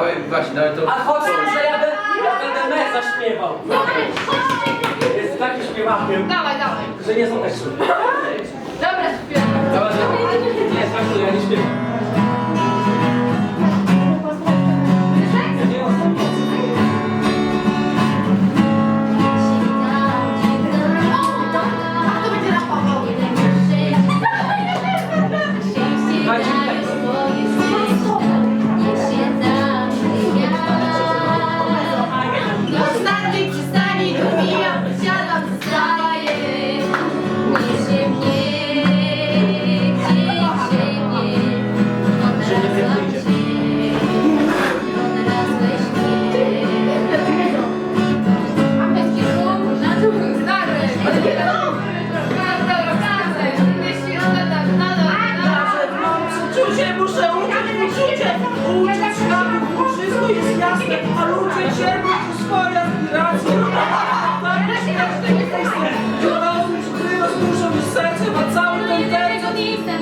Dawaj, właśnie, dawaj to. A chodź, że ja, be- ja będę me zaśpiewał. Jest takim śpiewakiem, Dawaj, dawaj. że nie są teksty. Dobra, śpiewam. Dawaj, dawaj. Nie, tak, ja nie śpiewam. Muszę uczyć uczucie, uczyć światu, wszystko jest jasne, a ludzie cierpią tu swoje aspiracje. Tak, czy ty rozmuszą mi serce, ma cały ten ten.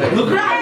Look right.